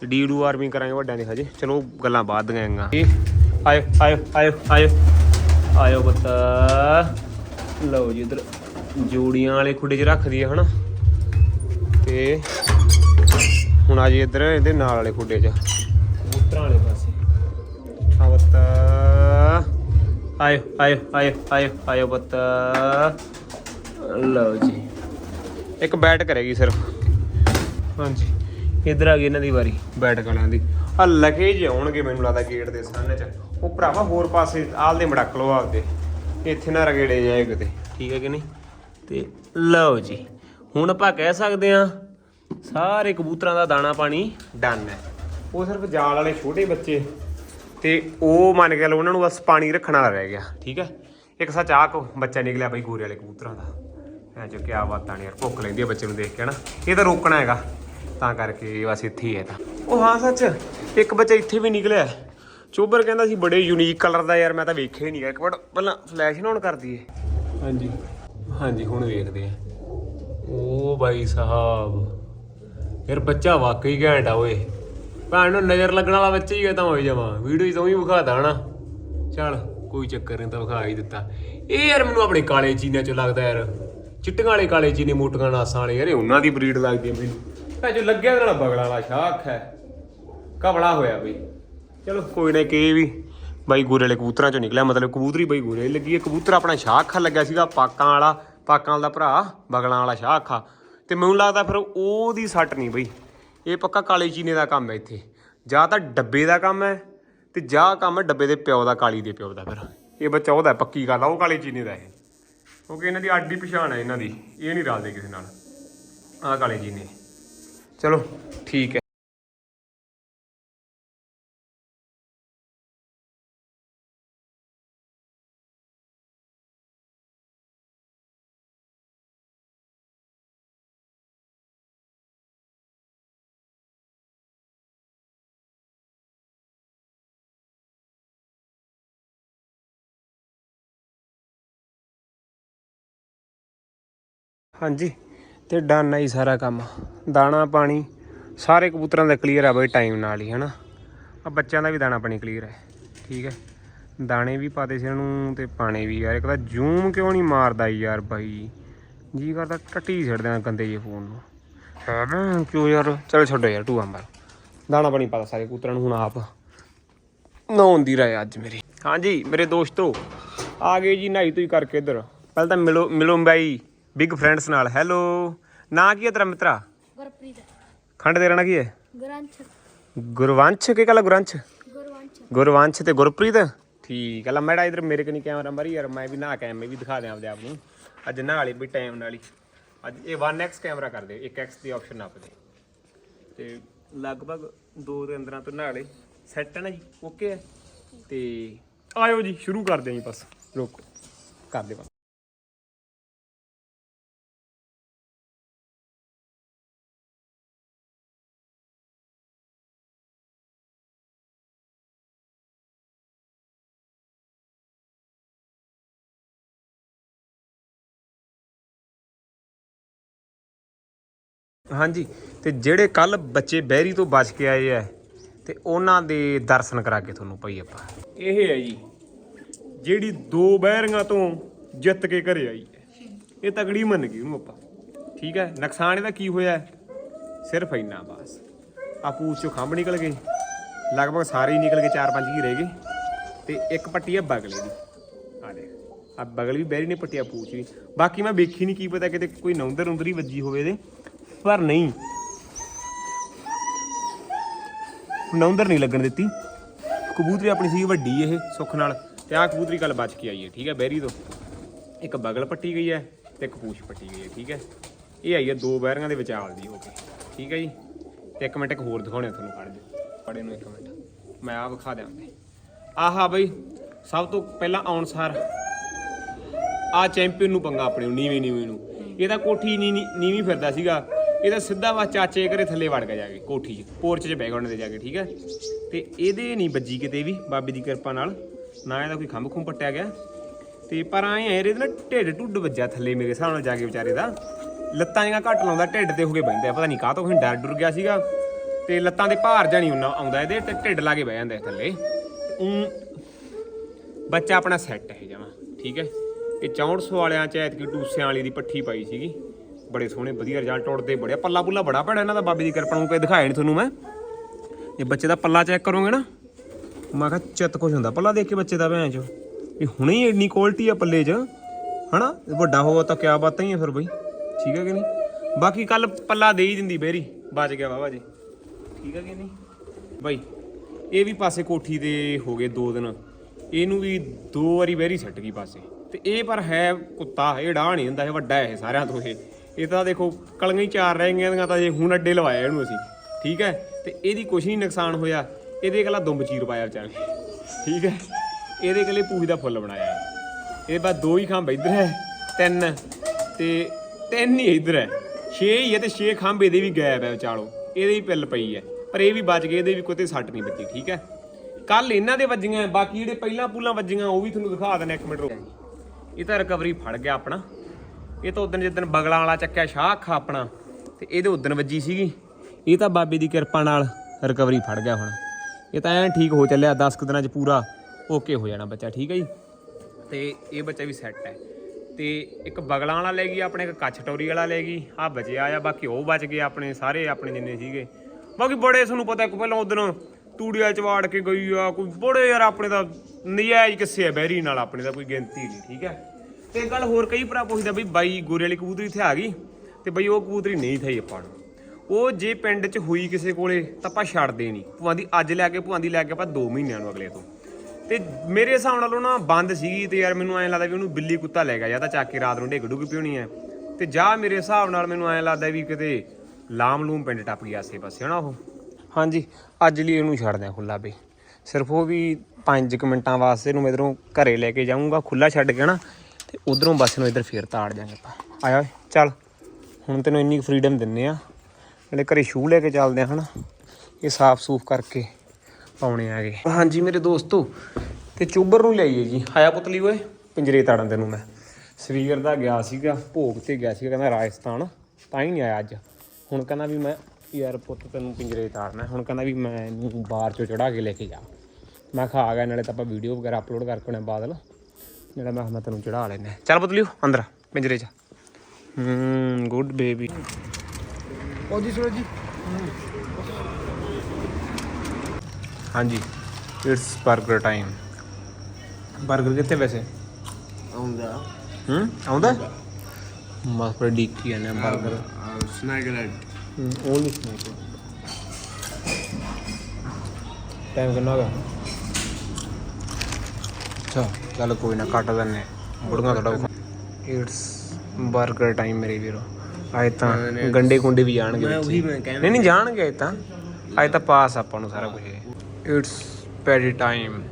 ਤੇ ਡੀਡੂ ਆਰਮੀ ਕਰਾਂਗੇ ਵੱਡਿਆਂ ਦੇ ਹਜੇ। ਚਲੋ, ਗੱਲਾਂ ਬਾਅਦ ਦੀਆਂ ਆਂਗਾ ਆਇਓ ਆਇਓ ਆਇਓ ਆਇਓ। ਆਇਓ ਬੱਤਾ ਲਓ ਜੀ, ਇਧਰ ਜੋੜੀਆਂ ਵਾਲੇ ਖੁੱਡੇ 'ਚ ਰੱਖ ਦਈਏ, ਹਨਾ। ਤੇ ਹੁਣ ਆ ਜੀ ਇੱਧਰ ਇਹਦੇ ਨਾਲ ਵਾਲੇ ਖੁੱਡੇ 'ਚ। ਕਬੂਤਰਾਂ ਵਾਲੇ ਪਾਸੇ। ਆ ਬੱਤਾ ਆਇਓ ਆਇਓ ਆਇਓ ਆਇਓ ਆਇਓ ਬੱਤਾ ਲਓ ਜੀ। ਇੱਕ ਬੈਟ ਕਰੇਗੀ ਸਿਰਫ। ਹਾਂਜੀ। ਇੱਧਰ ਆ ਗਈ ਇਹਨਾਂ ਦੀ ਵਾਰੀ। ਬੈਟ ਵਾਲਿਆਂ ਦੀ। ਆ ਲਗੇ ਜੇ ਆਉਣਗੇ ਮੈਨੂੰ ਲੱਗਦਾ ਗੇਟ ਦੇ ਸਾਹਮਣੇ ਚ। ਉਹ ਭਰਾਵਾ ਹੋਰ ਪਾਸੇ ਆਲ ਦੇ ਮੜਕ ਲੋ ਆਪਦੇ। ਇੱਥੇ ਨਾ ਰਗੇੜੇ ਜਾਏ ਕਿਤੇ। ਠੀਕ ਹੈ ਕਿ ਨਹੀਂ? ਤੇ ਲਓ ਜੀ। ਹੁਣ ਆਪਾਂ ਕਹਿ ਸਕਦੇ ਆ ਸਾਰੇ ਕਬੂਤਰਾਂ ਦਾ ਦਾਣਾ ਪਾਣੀ ਡਨ ਹੈ। ਉਹ ਸਿਰਫ ਜਾਲ ਵਾਲੇ ਛੋਟੇ ਬੱਚੇ। ਤੇ ਉਹ ਮੰਨ ਕੇ ਲਓ ਉਹਨਾਂ ਨੂੰ ਬਸ ਪਾਣੀ ਰੱਖਣ ਰਹਿ ਗਿਆ ਠੀਕ ਹੈ? ਇੱਕ ਸੱਚ ਆ ਕੋ ਬੱਚਾ ਨਿਕਲਿਆ ਬਈ ਗੋਰੇ ਵਾਲੇ ਕਬੂਤਰਾਂ ਦਾ। ਐ ਜੋ ਕਿਆ ਬਾਤਾਂ ਨੇ ਯਾਰ ਭੁੱਖ ਲੈਂਦੀ ਹੈ ਬੱਚੇ ਨੂੰ ਦੇਖ ਕੇ ਨਾ ਇਹ ਤਾਂ ਰੋਕਣਾ ਹੈਗਾ ਤਾਂ ਕਰਕੇ ਬਸ ਇੱਥੇ ਹੀ ਹੈ ਤਾਂ। ਉਹ ਹਾਂ ਸੱਚ ਇੱਕ ਬੱਚਾ ਇੱਥੇ ਵੀ ਨਿਕਲਿਆ ਚੋਬਰ ਕਹਿੰਦਾ ਸੀ ਬੜੇ ਯੂਨੀਕ ਕਲਰ ਦਾ ਯਾਰ ਮੈਂ ਤਾਂ ਵੇਖਿਆ ਹੀ ਨਹੀਂ ਇੱਕ ਵਾਰ ਪਹਿਲਾਂ ਫਲੈਸ਼ ਨਾ ਔਨ ਕਰ ਦਈਏ। ਹਾਂਜੀ। ਹਾਂਜੀ ਹੁਣ ਵੇਖਦੇ ਆ। ਉਹ ਭਾਈ ਸਾਹਿਬ। ਯਾਰ ਬੱਚਾ ਵਾਕਈ ਘੈਂਟ ਆ ਓਏ। ਭੈਣ ਨੂੰ ਨਜ਼ਰ ਲੱਗਣ ਵਾਲਾ ਬੱਚਾ ਹੀ ਹੈ ਤਾਂ ਹੋਈ ਜਾਵਾਂ। ਵੀਡੀਓ 'ਚ ਤਾਂ ਵੀ ਵਿਖਾਦਾ ਹਨਾ। ਚੱਲ, ਕੋਈ ਚੱਕਰ ਨਹੀਂ ਤਾਂ ਵਿਖਾ ਹੀ ਦਿੱਤਾ। ਇਹ ਯਾਰ ਮੈਨੂੰ ਆਪਣੇ ਕਾਲੇ ਚੀਨਿਆਂ 'ਚੋਂ ਲੱਗਦਾ ਯਾਰ। ਚਿੱਟੀਆਂ ਵਾਲੇ ਕਾਲੇ ਚੀਨੇ ਮੋਟੀਆਂ ਨਾਸਾਂ ਵਾਲੇ ਯਾਰ, ਇਹ ਉਹਨਾਂ ਦੀ ਬਰੀਡ ਲੱਗਦੀ ਹੈ ਮੈਨੂੰ। ਭੈਣ ਜੋ ਲੱਗਿਆ ਇਹਦੇ ਨਾਲ ਬਗਲਾ ਵਾਲਾ ਸ਼ਾਖ ਹੈ। ਕਬਲਾ ਹੋਇਆ ਬਈ। ਚਲੋ, ਕੋਈ ਨਾ ਕਿ ਵੀ। ਬਾਈ ਗੋਰੇ ਵਾਲੇ ਕਬੂਤਰਾਂ ਚੋਂ ਨਿਕਲਿਆ, ਮਤਲਬ ਕਬੂਤਰੀ ਬਾਈ ਗੋਰੇ ਲੱਗੀ ਹੈ ਕਬੂਤਰ, ਆਪਣਾ ਸ਼ਾਖਾ ਲੱਗਿਆ ਸੀਗਾ ਪਾਕਾਂ ਵਾਲਾ ਪਾਕਾਂ ਵਾਲਾ ਭਰਾ, ਬਗਲਾਂ ਵਾਲਾ ਸ਼ਾਖਾ। ਤੇ ਮੈਨੂੰ ਲੱਗਦਾ ਫਿਰ ਉਹਦੀ ਸੱਟ ਨਹੀਂ ਬਈ। ਇਹ ਪੱਕਾ ਕਾਲੇ ਚੀਨੇ ਦਾ ਕੰਮ ਹੈ ਇੱਥੇ। ਜਾਂ ਤਾਂ ਡੱਬੇ ਦਾ ਕੰਮ ਹੈ ਤੇ ਜਾਂ ਕੰਮ ਡੱਬੇ ਦੇ ਪਿਓ ਦਾ, ਕਾਲੀ ਦੇ ਪਿਓ ਦਾ ਫਿਰ। ਇਹ ਬੱਚਾ ਉਹਦਾ ਪੱਕੀ ਗੱਲ ਆ, ਉਹ ਕਾਲੇ ਚੀਨੇ ਦਾ ਇਹ। ਕਿਉਂਕਿ ਇਹਨਾਂ ਦੀ ਆਡੀ ਪਛਾਣ ਹੈ ਇਹਨਾਂ ਦੀ, ਇਹ ਨਹੀਂ ਰਲਦੇ ਕਿਸੇ ਨਾਲ। ਆਹ ਕਾਲੇ ਚੀਨੇ। ਚਲੋ, ਠੀਕ ਹੈ। ਹਾਂਜੀ, ਤੇ ਡਨ ਆ ਜੀ ਸਾਰਾ ਕੰਮ। ਦਾਣਾ, ਪਾਣੀ, ਸਾਰੇ ਕਬੂਤਰਾਂ ਦਾ ਕਲੀਅਰ ਆ ਬਈ ਟਾਈਮ ਨਾਲ ਹੀ, ਹਨਾ? ਆ ਬੱਚਿਆਂ ਦਾ ਵੀ ਦਾਣਾ, ਪਾਣੀ ਕਲੀਅਰ ਹੈ ਠੀਕ ਹੈ ਦਾਣੇ ਵੀ ਪਾਦੇ ਸੀ ਇਹਨਾਂ ਨੂੰ ਤੇ ਪਾਣੀ ਵੀ, ਯਾਰ ਇੱਕ ਤਾਂ ਜ਼ੂਮ ਕਿਉਂ ਨਹੀਂ ਮਾਰਦਾ ਯਾਰ ਬਾਈ? ਜੀ ਕਰਦਾ ਟੱਟੀ ਛੱਡ ਦੇਣਾ ਗੰਦੇ ਜੇ ਫੋਨ ਨੂੰ। ਹੈ ਕਿਉਂ ਯਾਰ? ਚਲ ਛੱਡੋ ਯਾਰ, ਟੂਆ ਮਾਰ। ਦਾਣਾ, ਪਾਣੀ ਪਾਦਾ ਸਾਰੇ ਕਬੂਤਰਾਂ ਨੂੰ ਹੁਣ ਆਪ। ਨਹਾਉਣ ਦੀ ਰਾਏ ਅੱਜ ਮੇਰੀ। ਹਾਂਜੀ, ਮੇਰੇ ਦੋਸਤੋ, ਆ ਗਏ ਜੀ ਨਹਾਈ ਤੋਈ ਕਰਕੇ ਇੱਧਰ। ਪਹਿਲਾਂ ਤਾਂ ਮਿਲੋ ਮਿਲੋ ਬਾਈ। ਬਿਗ ਫਰੈਂਡਸ ਨਾਲ। ਹੈਲੋ ਨਾਂ ਕੀ ਹੈ ਤੇਰਾ ਮਿੱਤਰਾ? ਗੁਰਪ੍ਰੀਤ। ਖੰਡ ਤੇਰਾ ਨਾਂ ਕੀ ਹੈ? ਗ੍ਰੰਥ ਗੁਰਵੰਸ਼? ਕੀ ਕਹਲਾ ਗੁਰਵੰਸ਼ ਗੁਰਵੰਸ਼। ਗੁਰਵੰਸ਼ ਤੇ ਗੁਰਪ੍ਰੀਤ? ਠੀਕ ਹੈ। ਲੈ ਮੈਡਾ ਇਧਰ ਮੇਰੇ ਕਨੀ ਕੈਮਰਾ ਮਾਰੀ ਯਾਰ ਮੈਂ ਵੀ ਨਹਾ ਕੇ ਆਇਆ, ਮੈਂ ਵੀ ਦਿਖਾ ਦਿਆਂ ਆਪਦੇ ਆਪ ਨੂੰ। ਅੱਜ ਨਹਾ ਵਾਲੀ ਵੀ ਟਾਈਮ ਨਾਲ ਹੀ। ਅੱਜ ਇਹ 1x ਕੈਮਰਾ ਕਰ ਦੇ 1x ਦੀ ਆਪਸ਼ਨ ਨੱਪ ਦੇ ਤੇ ਲਗਭਗ 2 ਦੇ ਅੰਦਰਾਂ ਤੋਂ ਨਹਾ ਲੇ ਸੈੱਟ ਹੈ ਨਾ ਜੀ? ਓਕੇ ਹੈ। ਤੇ ਆਇਓ ਜੀ ਸ਼ੁਰੂ ਕਰਦੇ ਆਂ ਜੀ ਬਸ। ਰੋਕੋ। ਕਰਦੇ ਬਸ। ਹਾਂਜੀ, ਤੇ ਜਿਹੜੇ ਕੱਲ ਬੱਚੇ ਬਹਿਰੀ ਤੋਂ ਬਚ ਕੇ ਆਏ ਐ ਤੇ ਉਹਨਾਂ ਦੇ ਦਰਸ਼ਨ ਕਰਾ ਕੇ ਤੁਹਾਨੂੰ ਭਾਈ ਆਪਾਂ। ਇਹ ਹੈ ਜੀ, ਜਿਹੜੀ ਦੋ ਬਹਿਰੀਆਂ ਤੋਂ ਜਿੱਤ ਕੇ ਘਰੇ ਆਈ ਹੈ। ਇਹ ਤਗੜੀ ਮੰਨ ਗਈ ਉਹਨੂੰ ਆਪਾਂ। ਠੀਕ ਹੈ, ਨੁਕਸਾਨ ਇਹਦਾ ਕੀ ਹੋਇਆ? ਸਿਰਫ ਇੰਨਾ ਬਸ। ਆ ਪੂਛ ਚੋਂ ਖੰਭ ਨਿਕਲ ਗਏ। ਲਗਭਗ ਸਾਰੇ ਹੀ ਨਿਕਲ ਗਏ, ਚਾਰ ਪੰਜ ਹੀ ਰਹਿ ਗਏ। ਤੇ ਇੱਕ ਪੱਟੀ ਹੈ ਬਗਲੇ ਦੀ। ਆ ਦੇਖ ਆ ਬਗਲ ਵੀ ਬਹਿਰੀ ਨੇ ਪੱਟਿਆ ਪੂਛ ਵੀ। ਬਾਕੀ ਮੈਂ ਵੇਖੀ ਨਹੀਂ ਕੀ ਪਤਾ ਕਿਤੇ ਕੋਈ ਨੌਂਦਰ ਨੌਂਦਰ ਹੀ ਵੱਜੀ ਹੋਵੇ ਇਹਦੇ। ਪਰ ਨਹੀਂ। ਨੌਂਦਰ ਨਹੀਂ ਲੱਗਣ ਦਿੱਤੀ। ਕਬੂਤਰੀ ਆਪਣੀ ਸੀ ਵੱਡੀ ਇਹ, ਸੁੱਖ ਨਾਲ। ਤੇ ਆਹ ਕਬੂਤਰੀ ਕੱਲ ਬਚ ਕੇ ਆਈ ਹੈ, ਠੀਕ ਹੈ, ਬਹਿਰੀ ਤੋਂ। ਇੱਕ ਬਗਲ ਪੱਟੀ ਗਈ ਹੈ ਤੇ ਇੱਕ ਪੂਛ ਪੱਟੀ ਗਈ ਹੈ, ਠੀਕ ਹੈ। ਇਹ ਆਈ ਹੈ ਦੋ ਬਹਿਰੀਆਂ ਦੇ ਵਿਚਾਲ ਦੀ ਹੋ ਕੇ, ਠੀਕ ਹੈ ਜੀ। ਤੇ ਇੱਕ ਮਿੰਟ, ਇੱਕ ਹੋਰ ਦਿਖਾਉਣੇ ਤੁਹਾਨੂੰ ਫੜ ਦਿਓ ਫੜੇ ਨੂੰ ਇੱਕ ਮਿੰਟ। ਮੈਂ ਆ ਵਿਖਾ ਦਿਆਂ ਆਹਾ ਬਈ, ਸਭ ਤੋਂ ਪਹਿਲਾਂ ਆਉਣ ਸਾਰ ਆ ਚੈਂਪੀਅਨ ਨੂੰ ਪੰਗਾ ਆਪਣੇ ਨੂੰ ਨੀਵੀਂ ਨੀਵੀਂ ਨੂੰ। ਇਹ ਤਾਂ ਕੋਠੀ ਨੀ ਨੀ- ਨੀਵੀਂ ਫਿਰਦਾ ਸੀਗਾ। ਇਹਦਾ ਸਿੱਧਾ ਵਾ ਚਾਚੇ ਘਰੇ ਥੱਲੇ ਵੜ ਗਿਆ ਜਾ ਕੇ, ਕੋਠੀ 'ਚ, ਪੋਰਚ 'ਚ ਬਹਿ ਗਿਆ ਉਹਨਾਂ ਦੇ ਜਾ ਕੇ, ਠੀਕ ਹੈ? ਤੇ ਇਹਦੇ ਨਹੀਂ ਵੱਜੀ ਕਿਤੇ ਵੀ ਬਾਬੇ ਦੀ ਕਿਰਪਾ ਨਾਲ, ਨਾ ਇਹਦਾ ਕੋਈ ਖੰਭ ਖੁੰਭ ਪੱਟਿਆ ਗਿਆ। ਤੇ ਪਰ ਆਏ ਆ ਇਹਦੇ ਨਾ ਢਿੱਡ ਢੁੱਡ ਵੱਜਿਆ ਥੱਲੇ ਮੇਰੇ ਹਿਸਾਬ ਨਾਲ ਜਾ ਕੇ ਵਿਚਾਰੇ ਦਾ। ਲੱਤਾਂ ਜਿਹੀਆਂ ਘੱਟ ਲਾਉਂਦਾ, ਢਿੱਡ ਤੇ ਹੋ ਕੇ ਬੈਂਦਾ ਪਤਾ ਨਹੀਂ ਕਾਹ ਤੋਂ ਕੋਈ ਡਰ ਡੁਰ ਗਿਆ ਸੀਗਾ। ਤੇ ਲੱਤਾਂ ਦੇ ਭਾਰ ਜਾਣੀ ਉਹਨਾਂ ਆਉਂਦਾ ਇਹਦੇ, ਤੇ ਢਿੱਡ ਲਾ ਕੇ ਬਹਿ ਜਾਂਦਾ ਥੱਲੇ। ਊਂ ਬੱਚਾ ਆਪਣਾ ਸੈੱਟ ਹੈ ਜਮਾ, ਠੀਕ ਹੈ? ਇਹ 6400 ਵਾਲਿਆਂ ਚ ਐਤਕੀ ਟੂਸਿਆਂ ਵਾਲੀ ਦੀ ਪੱਠੀ ਪਾਈ ਸੀਗੀ। ਬੜੇ ਸੋਹਣੇ, ਵਧੀਆ ਰਿਜ਼ਲਟ ਉੱਡਦੇ ਬੜਿਆ ਪੱਲਾ ਪੁੱਲਾ ਬੜਾ ਭੈੜਾ ਇਹਨਾਂ ਦਾ, ਬਾਬੇ ਦੀ ਕਿਰਪਾ ਨੂੰ ਕੋਈ ਦਿਖਾਇਆ ਨਹੀਂ ਤੁਹਾਨੂੰ ਮੈਂ। ਇਹ ਬੱਚੇ ਦਾ ਪੱਲਾ ਚੈੱਕ ਕਰੋਗੇ ਨਾ, ਮੈਂ ਕਿਹਾ ਚਿੱਤ ਕੁਝ ਹੁੰਦਾ, ਪੱਲਾ ਦੇਖ ਕੇ ਬੱਚੇ ਦਾ ਭੈਣ ਚ। ਇਹ ਹੁਣੇ ਹੀ ਇੰਨੀ ਕੁਆਲਿਟੀ ਆ ਪੱਲੇ 'ਚ, ਹਨਾ? ਇਹ ਵੱਡਾ ਹੋਊਗਾ ਤਾਂ ਕਿਆ ਬਾਤਾਂ ਹੀ ਆ ਫਿਰ ਬਈ, ਠੀਕ ਹੈ ਕਿ ਨਹੀਂ? ਬਾਕੀ ਕੱਲ ਪੱਲਾ ਦੇ ਹੀ ਦਿੰਦੀ ਬੇਰੀ, ਬਚ ਗਿਆ ਵਾਵਾ ਜੀ। ਠੀਕ ਹੈ ਕਿ ਨਹੀਂ? ਬਾਈ, ਇਹ ਵੀ ਪਾਸੇ ਕੋਠੀ ਦੇ ਹੋ ਗਏ ਦੋ ਦਿਨ। ਇਹਨੂੰ ਵੀ ਦੋ ਵਾਰੀ ਬਹਿਰੀ ਸੱਟ ਗਈ ਪਾਸੇ। ਤੇ ਇਹ ਪਰ ਹੈ ਕੁੱਤਾ, ਇਹ ਡਾਹ ਨਹੀਂ ਹੁੰਦਾ ਇਹ ਵੱਡਾ ਹੈ ਸਾਰਿਆਂ ਤੋਂ ਇਹ। ਇਹ ਤਾਂ ਦੇਖੋ, ਕਲੀਆਂ ਹੀ ਚਾਰ ਰਹਿ ਗਈਆਂ ਦੀਆਂ ਤਾਂ ਜੇ ਹੁਣ ਅੱਡੇ ਲਵਾਇਆ ਇਹਨੂੰ ਅਸੀਂ। ਠੀਕ ਹੈ? ਤੇ ਇਹਦੀ ਕੁਛ ਨਹੀਂ ਨੁਕਸਾਨ ਹੋਇਆ। ਇਹਦੇ ਇਕੱਲਾ ਦੁੰਬ ਚੀਰ ਪਾਇਆ ਵਿਚਾਰੇ ਠੀਕ ਹੈ? ਇਹਦੇ ਇਕੱਲੇ ਪੂਹੀ ਦਾ ਫੁੱਲ ਬਣਾਇਆ ਹੈ। ਇਹ ਬਸ ਦੋ ਹੀ ਖੰਭ ਇੱਧਰ ਹੈ, ਤਿੰਨ ਤੇ ਤਿੰਨ ਹੀ ਇੱਧਰ ਹੈ। ਛੇ ਹੀ ਹੈ ਤੇ ਛੇ ਖੰਭ ਇਹਦੇ ਵੀ ਗਾਇਬ ਹੈ ਵਿਚਾਲੋ। ਇਹਦੇ ਵੀ ਪਿੱਲ ਪਈ ਹੈ। ਪਰ ਇਹ ਵੀ ਬਚ ਗਏ, ਇਹਦੇ ਵੀ ਕੋਈ ਤੇ ਸੱਟ ਨਹੀਂ ਬੱਜੀ ਠੀਕ ਹੈ? ਕੱਲ ਇਹਨਾਂ ਦੇ ਵੱਜੀਆਂ, ਬਾਕੀ ਜਿਹੜੇ ਪਹਿਲਾਂ ਪੂਲਾਂ ਵੱਜੀਆਂ, ਉਹ ਵੀ ਤੁਹਾਨੂੰ ਦਿਖਾ ਦਿੰਦਾ ਇੱਕ ਮਿੰਟ ਰੁਕ। ਇਹ ਤਾਂ ਰਿਕਵਰੀ ਫੜ ਗਿਆ ਆਪਣਾ। ਇਹ ਤਾਂ ਉਦੋਂ ਜਿੱਦਣ ਬਗਲਾਂ ਵਾਲਾ ਚੱਕਿਆ ਸ਼ਾਹ ਅੱਖਾਂ ਆਪਣਾ, ਤੇ ਇਹਦੇ ਉਦੋਂ ਵੱਜੀ ਸੀਗੀ। ਇਹ ਤਾਂ ਬਾਬੇ ਦੀ ਕਿਰਪਾ ਨਾਲ ਰਿਕਵਰੀ ਫੜ ਗਿਆ ਹੁਣ। ਇਹ ਤਾਂ ਐਂ ਠੀਕ ਹੋ ਚੱਲਿਆ 10 ਕੁ ਦਿਨਾਂ 'ਚ ਪੂਰਾ ਓਕੇ ਹੋ ਜਾਣਾ ਬੱਚਾ, ਠੀਕ ਹੈ ਜੀ? ਤੇ ਇਹ ਬੱਚਾ ਵੀ ਸੈੱਟ ਹੈ। ਤੇ ਇੱਕ ਬਗਲਾਂ ਵਾਲਾ ਲੈ ਗਈ, ਆਪਣੇ ਇੱਕ ਕੱਛ ਟੋਰੀ ਵਾਲਾ ਲੈ ਗਈ। ਆ ਬਚਿਆ ਆ, ਬਾਕੀ ਉਹ ਬਚ ਗਏ ਆਪਣੇ, ਸਾਰੇ ਆਪਣੇ ਜਿੰਨੇ ਸੀਗੇ। ਬਾਕੀ ਬੜੇ ਤੁਹਾਨੂੰ ਪਤਾ, ਇੱਕ ਪਹਿਲਾਂ ਉਦੋਂ ਤੂੜੀਆਂ ਚ ਕੇ ਗਈ ਆ, ਕੋਈ ਬੜੇ ਯਾਰ ਆਪਣੇ ਦਾ ਨਜਾਇਜ਼ ਕਿੱਸੇ ਆ, ਬਹਿਰੀ ਨਾਲ ਆਪਣੇ ਦਾ ਕੋਈ ਗਿਣਤੀ ਨਹੀਂ, ਠੀਕ ਹੈ ਤੇ ਇੱਕ ਗੱਲ ਹੋਰ ਕਈ ਭਰਾ ਪੁੱਛਦਾ ਬਈ ਬਾਈ ਗੋਰੇ ਵਾਲੀ ਕਬੂਤਰੀ ਇੱਥੇ ਆ ਗਈ ਤੇ ਬਈ ਉਹ ਕਬੂਤਰੀ ਨਹੀਂ ਥਈ ਆਪਾਂ ਨੂੰ। ਉਹ ਜੇ ਪਿੰਡ 'ਚ ਹੋਈ ਕਿਸੇ ਕੋਲੇ ਤਾਂ ਆਪਾਂ ਛੱਡਦੇ ਨਹੀਂ। ਭੂਆਂ ਦੀ ਅੱਜ ਲੈ ਕੇ, ਭੂਆਂ ਦੀ ਲੈ ਕੇ ਆਪਾਂ 2 ਮਹੀਨਿਆਂ ਨੂੰ ਅਗਲੇ ਤੋਂ। ਤੇ ਮੇਰੇ ਹਿਸਾਬ ਨਾਲ ਉਹ ਨਾ ਬੰਦ ਸੀਗੀ ਤੇ ਯਾਰ ਮੈਨੂੰ ਐਂ ਲੱਗਦਾ ਵੀ ਉਹਨੂੰ ਬਿੱਲੀ ਕੁੱਤਾ ਲੈ ਗਿਆ ਜਾਂ ਤਾਂ ਚੱਕ ਕੇ ਰਾਤ ਨੂੰ ਢਿੱਗ ਡੁੱਗ ਪਿਉਣੀ ਐ ਤੇ ਜਾਂ ਮੇਰੇ ਹਿਸਾਬ ਨਾਲ ਮੈਨੂੰ ਐਂ ਲੱਗਦਾ ਵੀ ਕਿਤੇ ਲਾਮ ਲੂਮ ਪਿੰਡ ਟੱਪ ਗਿਆ ਆਸੇ ਪਾਸੇ, ਹਨਾ ਉਹ? ਹਾਂਜੀ, ਅੱਜ ਲਈ ਇਹਨੂੰ ਛੱਡਦੇ ਆ ਖੁੱਲਾ ਬਈ। ਸਿਰਫ ਉਹ ਵੀ 5 ਮਿੰਟਾਂ ਵਾਸਤੇ ਇਹਨੂੰ ਮੈਂ ਇਧਰੋਂ ਘਰੇ ਲੈ ਕੇ ਜਾਊਂਗਾ ਖੁੱਲਾ ਛੱਡ ਕੇ ਨਾ। ਤੇ ਉਧਰੋਂ ਬੱਸ ਨੂੰ ਇੱਧਰ ਫੇਰ ਤਾੜ ਜਾਾਂਗੇ ਆਪਾਂ। ਆਇਆ ਓਏ, ਚੱਲ। ਹੁਣ ਤੈਨੂੰ ਇੰਨੀ ਫਰੀडम ਦਿੰਨੇ ਆ। ਨਾਲੇ ਘਰੇ ਸ਼ੂ ਲੈ ਕੇ ਚੱਲਦੇ ਆ, ਹਨਾ? ਇਹ ਸਾਫ਼ ਸੂਫ ਕਰਕੇ ਪਾਉਣੇ ਆਗੇ। ਹਾਂਜੀ ਮੇਰੇ ਦੋਸਤੋ, ਤੇ ਚੁੱਬਰ ਨੂੰ ਲਿਆਈਏ ਜੀ। ਆਇਆ ਪੁਤਲੀ ਓਏ, ਪਿੰਜਰੇ ਤਾੜਨ ਤੈਨੂੰ ਮੈਂ। ਸਵੇਰ ਦਾ ਗਿਆ ਸੀਗਾ, ਭੋਗ ਤੇ ਗਿਆ ਸੀਗਾ, ਕਹਿੰਦਾ ਰਾਜਸਥਾਨ। ਤਾਂ ਹੀ ਨਹੀਂ ਆਇਆ ਅੱਜ। ਹੁਣ ਕਹਿੰਦਾ ਵੀ ਮੈਂ ਯਾਰ ਪੁੱਤ ਤੈਨੂੰ ਪਿੰਜਰੇ ਤਾੜਨਾ ਹੁਣ ਕਹਿੰਦਾ ਵੀ ਮੈਂ ਇਹਨੂੰ ਬਾਹਰ ਚੋਂ ਚੜਾ ਕੇ ਲੈ ਕੇ ਜਾ। ਮੈਂ ਖਾ ਗਿਆ, ਨਾਲੇ ਤਾਂ ਆਪਾਂ ਵੀਡੀਓ ਵਗੈਰਾ ਅਪਲੋਡ ਕਰਕੇ ਉਹਨੇ ਬਾਦਲ। ਜਿਹੜਾ ਮੈਂ ਹੁਣ ਤੈਨੂੰ ਚੜਾ ਲੈਣਾ ਚੱਲ ਬਦਲਿਓ ਅੰਦਰ ਪਿੰਜਰੇ 'ਚ ਹੂੰ ਗੁੱਡ ਬੇਬੀ ਉਹ ਜੀ ਸੁਰਜ ਜੀ। ਹਾਂਜੀ ਇਟਸ 버ਗਰ ਟਾਈਮ 버ਗਰ ਕਿੱਥੇ ਵੈਸੇ? ਆਉਂਦਾ। ਹੂੰ ਆਉਂਦਾ? ਮਸ ਪਰ ਡੀਕੀ ਆਨੇ 버ਗਰ ਸਨੈਗਲੈਂਡ ਓਨਲੀ ਸਨੈਗਲੈਂਡ ਟਾਈਮ ਕਿੰਨਾ ਹੋ ਗਿਆ? ਅੱਛਾ। ਚੱਲ ਕੋਈ ਨਾ ਕੱਟ ਦਿੰਨੇ ਬੁੜੀਆਂ ਥੋੜਾ ਇਟਸ 버ਗਰ ਟਾਈਮ ਮੇਰੇ ਵੀਰੋ। ਆਏ ਤਾਂ ਗੰਡੇ ਗੁੰਡੇ ਵੀ ਜਾਣਗੇ ਮੈਂ ਉਹੀ ਮੈਂ ਨਹੀਂ ਨਹੀਂ ਜਾਣਗੇ ਆਏ ਤਾਂ। ਆਏ ਤਾਂ ਪਾਸ ਆਪਾਂ ਨੂੰ ਸਾਰਾ ਕੁਝ it's paddy time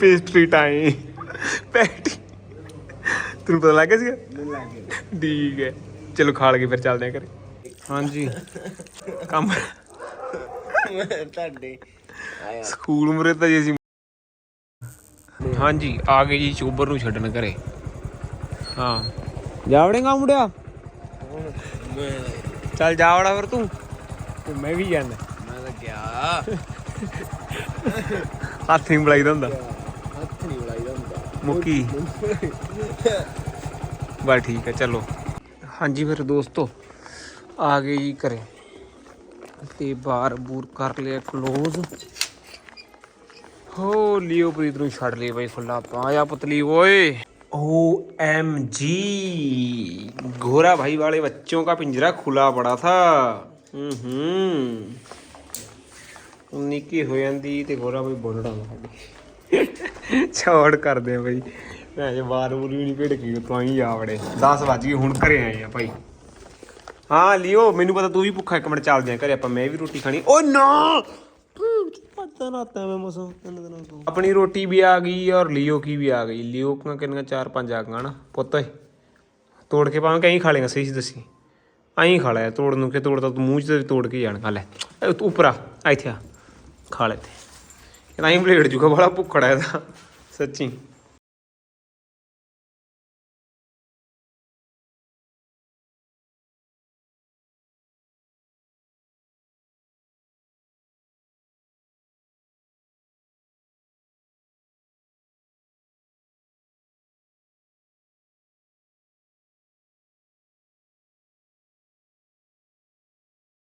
pastry time patty ਤੈਨੂੰ ਪਤਾ ਲੱਗ ਗਿਆ ਸੀਗਾ? ਠੀਕ ਹੈ। ਚਲੋ ਖਾ ਲਗੇ ਫਿਰ ਚੱਲਦੇ ਆ ਘਰੇ। ਹਾਂਜੀ। ਕੰਮ ਤੁਹਾਡੇ। ਸਕੂਲ ਮੁਰੇ ਤਾਂ ਜੀ ਅਸੀਂ ਹਾਂਜੀ ਆ ਗਏ ਜੀ ਚੋਬਰ ਨੂੰ ਛੱਡਣ ਘਰੇ। ਹਾਂ। ਜਾਵੜੇਗਾ ਮੁੰਡਿਆ? ਚੱਲ ਜਾਵੜਾ ਫਿਰ ਤੂੰ। ਤੇ ਮੈਂ ਵੀ ਜਾਣਾ। ਮੈਂ ਤਾਂ ਗਿਆ। ਹੱਥ ਨਹੀਂ ਬੁਲਾਈਦਾ ਹੁੰਦਾ। ਹੱਥ ਨਹੀਂ ਲਾਈਦਾ ਹੁੰਦਾ। ਮੁੱਕੀ। ਬਸ ਠੀਕ ਹੈ ਚਲੋ। ਹਾਂਜੀ ਫਿਰ ਦੋਸਤੋ ਆ ਗਏ ਜੀ ਘਰੇ। ਤੇ ਬਾਰ ਬੂਰ ਕਰ ਲਿਆ ਕਲੋਜ਼ ਹੋ ਲਿਓ ਪ੍ਰੀਤ ਨੂੰ ਛੱਡ ਲਈ ਬਈ ਖੁੱਲਾ ਆਪਾਂ ਆਇਆ ਪੁਤਲੀ ਓਏ ओ एम जी घोड़ा भाई वाले बच्चों का पिंजरा खुला पड़ा था हम्म ਨਿੱਕੀ ਹੋ ਜਾਂਦੀ ਤੇ ਗੋਰਾ ਬਈ ਬੋਲੜਾ ਸਾਡੀ ਛੋੜ ਕਰਦੇ ਆ ਬਈ ਮੈਂ ਜੇ ਵਾਰ ਵੂਰ ਵੀ ਨਹੀਂ ਭੇੜ ਕੇ ਤੋਂ ਹੀ ਆ ਵੜੇ 10 ਵੱਜ ਗਏ ਹੁਣ ਘਰੇ ਆਏ ਆ ਭਾਈ ਹਾਂ ਲਿਓ ਮੈਨੂੰ ਪਤਾ ਤੂੰ ਵੀ ਭੁੱਖਾ ਇੱਕ ਮਿੰਟ ਚੱਲਦੇ ਆ ਘਰੇ ਆਪਾਂ ਮੈਂ ਵੀ ਰੋਟੀ ਖਾਣੀ। ਓ ਨਾ! ਪਤਾ ਨਾ ਤਾ ਮੈਂ ਮਸੋਂ ਆਪਣੀ ਰੋਟੀ ਵੀ ਆ ਗਈ ਔਰ ਲਿਓ ਕੀ ਵੀ ਆ ਗਈ। ਲਿਓ ਕਾਂ ਕਿੰਨੀਆਂ ਚਾਰ ਪੰਜ ਆ ਗਈਆਂ ਨਾ? ਪੁੱਤ ਓਏ ਤੋੜ ਕੇ ਪਾਵਾਂ ਕਹੀਂ ਖਾ ਲੇਗਾ ਸਹੀ ਸੀ ਦੱਸੀ। ਐਂ ਖਾ ਲਿਆ ਤੋੜ ਨੂੰ ਕਿ ਤੋੜ ਤਾਂ ਤੂੰ ਮੂੰਹ 'ਚ ਤੇ ਤੋੜ ਕੇ ਜਾਣ ਖਾ ਲੈ ਤੂੰ ਉੱਪਰ ਇੱਥੇ ਆ। ਖਾ ਲੈ ਤੇ ਕਹਿੰਦਾ ਐਂ ਬਲੇਡ ਜੂਗਾ ਬੜਾ ਭੁੱਖੜਾ ਇਹਦਾ। ਸੱਚੀ।